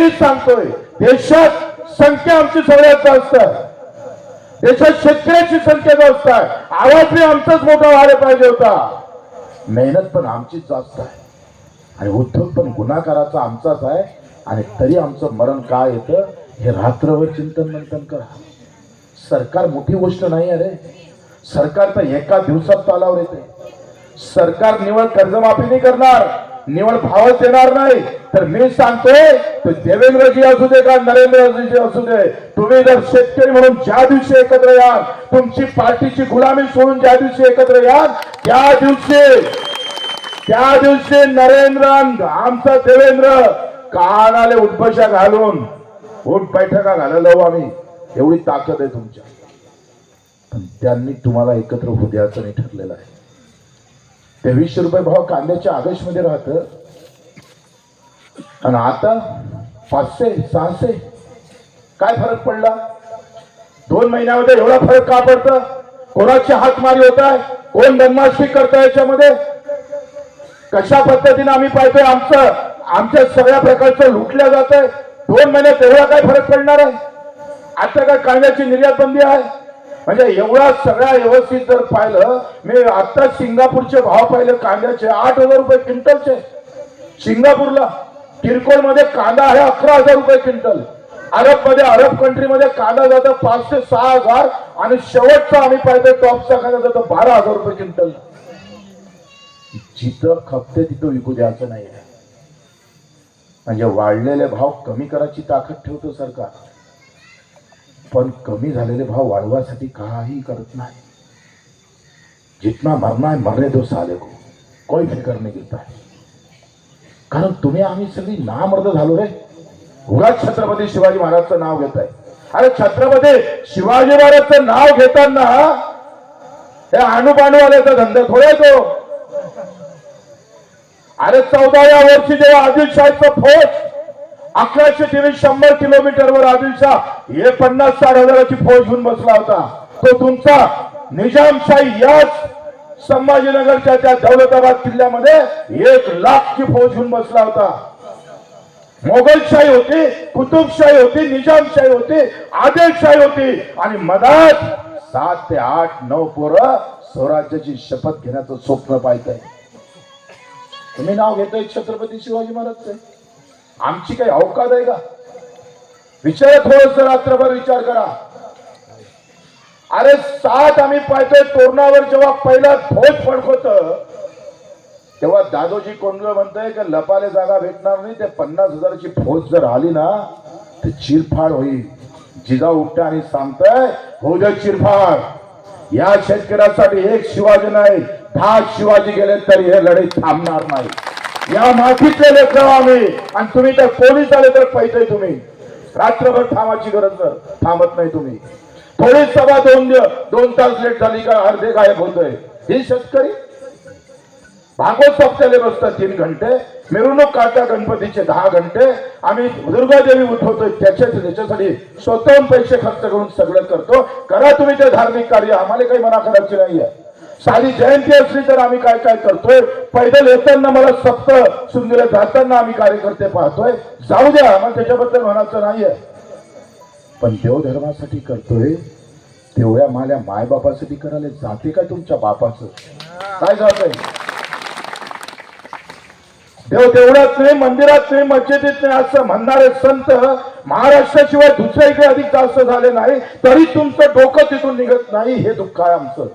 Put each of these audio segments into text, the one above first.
मी सांगतोय देशात संख्या आमची सगळ्यात जास्त आहे. देशात शेतकऱ्याची संख्या जास्त आहे. आवाज बी आमचाच मोठा व्हायला पाहिजे होता. मेहनत पण आमचीच जास्त आहे. आणि उद्योग पण गुन्हाकाराचा आमचाच आहे. आणि तरी आमचं मरण काय येतं हे रात्रभर चिंतन मंथन करा. सरकार मोठी गोष्ट नाही अरे सरकार तर एका दिवसात तालावर येते. सरकार निवड कर्जमाफी नाही करणार. निवड भावच येणार नाही. तर मी सांगतोय तो देवेंद्रजी असू दे का नरेंद्रजी असू दे तुम्ही जर शेतकरी म्हणून ज्या दिवशी एकत्र याल तुमची पार्टीची गुलामी सोडून ज्या दिवशी एकत्र याल त्या दिवशी त्या दिवशी नरेंद्र आमचा देवेंद्र कानाले उठबशा घालून उठ बैठका घालायला हवं आम्ही. एवढी ताकद आहे तुमच्या. पण त्यांनी तुम्हाला एकत्र होऊ द्यायचं नाही ठरलेलं आहे. तेवीसशे रुपये भाव कांद्याच्या आदेशमध्ये राहत. आणि आता पाचशे सहाशे काय फरक पडला? दोन महिन्यामध्ये एवढा फरक का पडतं? कोणाची हातमारी होत आहे कोण बदमाशी करतं याच्यामध्ये? कशा पद्धतीने आम्ही पाहतोय? आमचं आमच्या सगळ्या प्रकारचं लुटल्या जात आहे दोन महिन्यात एवढा काय फरक पडणार आहे? आता काय कांद्याची निर्यात बंदी आहे? म्हणजे एवढा सगळ्या व्यवस्थित जर पाहिलं मी आता सिंगापूरचे भाव पाहिले कांद्याचे आठ हजार रुपये क्विंटलचे. सिंगापूरला किरकोळमध्ये कांदा आहे अकरा हजार रुपये क्विंटल. अरबमध्ये अरब कंट्रीमध्ये कांदा जातो पाच ते सहा हजार आणि शेवटचा आम्ही पाहिजे टॉपचा कांदा जातो बारा हजार रुपये क्विंटल. जिथं खपते तिथं विकू द्यायचं नाही म्हणजे वाढलेले भाव कमी करायची ताकद ठेवतो सरकार. पण कमी झालेले भाव वाढवासाठी काही करत नाही. जितना मरना है मरने दो साले को कोई फिकर नाही घेता है. कारण तुम्ही आम्ही सगळी नामर्द झालो रे. उगाच छत्रपती शिवाजी महाराजचं नाव घेत आहे अरे छत्रपती शिवाजी महाराजचं नाव घेताना हे आणूबाणूवाल्याचा धंदा थोडा येतो. तो अरे चौदाव्या वर्षी जेव्हा आदिलशाहीचा फौज अकराशे तेवीस शंभर किलोमीटरवर आदिलशाह हे पन्नास साठ हजाराची फौज घेऊन बसला होता. तो तुमचा निजामशाही याच संभाजीनगरच्या त्या दौलताबाद किल्ल्यामध्ये एक लाखची फौज घेऊन बसला होता. मोगलशाही होती कुतुबशाही होती निजामशाही होती आदिलशाही होती आणि मधात सात ते आठ नऊ पोरं स्वराज्याची शपथ घेण्याचं स्वप्न पाहत तुम्ही नाव घेतोय छत्रपती शिवाजी महाराजचे? आमची काही अवकाद आहे का? विचार थोडस रात्रभर विचार करा. अरे सात आम्ही पाहतोय तोरणावर जेव्हा पहिला ठोस फडकवत तेव्हा दादोजी कोंडवे म्हणतोय की लपाले जागा भेटणार नाही ते पन्नास हजाराची फौज जर आली ना तर चिरफाड होईल. जिजा उपटा आणि सांगताय हो दे चिरफाड. या शेतकऱ्यासाठी एक शिवाजी नाही दहा शिवाजी गेले तरी हे लढाई थांबणार नाही. या माफीतले लेकर आम्ही. आणि तुम्ही तर पोलीस आले तर पैसे तुम्ही. रात्रभर थांबाची गरज नाही. थांबत नाही तुम्ही. थोडी सभा दोन दिवस दोन तास लेट झाली का अर्धे गायब होतोय. ही शेतकरी. भागवत सप्त्याले बसतात तीन घंटे. मिरवणूक काढता गणपतीचे दहा घंटे. आम्ही दुर्गादेवी उठवतोय त्याच्याच त्याच्यासाठी स्वतःहून पैसे खर्च करून सगळं करतो. करा तुम्ही ते धार्मिक कार्य. आम्हाला काही मना करायची नाहीये. साली जयंती असली तर आम्ही काय काय करतोय? पैदल येताना मला सप्त सुंदर जाताना आम्ही कार्यकर्ते पाहतोय. जाऊ द्या मला त्याच्याबद्दल म्हणायचं नाहीये. पण देवधर्मासाठी करतोय तेवढ्या माझ्या मायबापासाठी करायला जाते काय तुमच्या बापाचं? काय जात? देव तेवढ्यात नाही मंदिरात नाही मस्जिदीत नाही असं म्हणणारे संत महाराष्ट्राशिवाय दुसऱ्या इकडे अधिक जास्त झाले नाही तरी तुमचं डोकं तिथून निघत नाही हे दुःख आहे आमचं.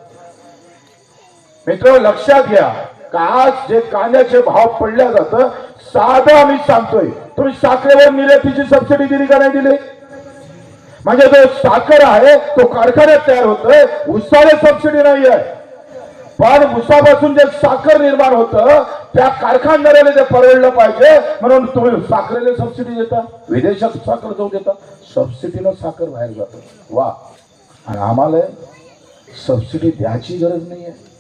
मित्र लक्षात घ्या. का आज जे कांद्याचे भाव पडल्या जातं साधं आम्ही सांगतोय. तुम्ही साखरेवर निर्यातीची सबसिडी दिली का नाही दिली? म्हणजे जो साखर आहे तो कारखान्यात तयार होतोय उसाला सबसिडी नाही आहे पण उसापासून जे साखर निर्माण होतं त्या कारखानदाराला ते परवडलं पाहिजे म्हणून तुम्ही साखरेला सबसिडी देता विदेशात साखर जाऊ देता सबसिडीनं साखर बाहेर जातं. वा. आणि आम्हाला सबसिडी द्यायची गरज नाही आहे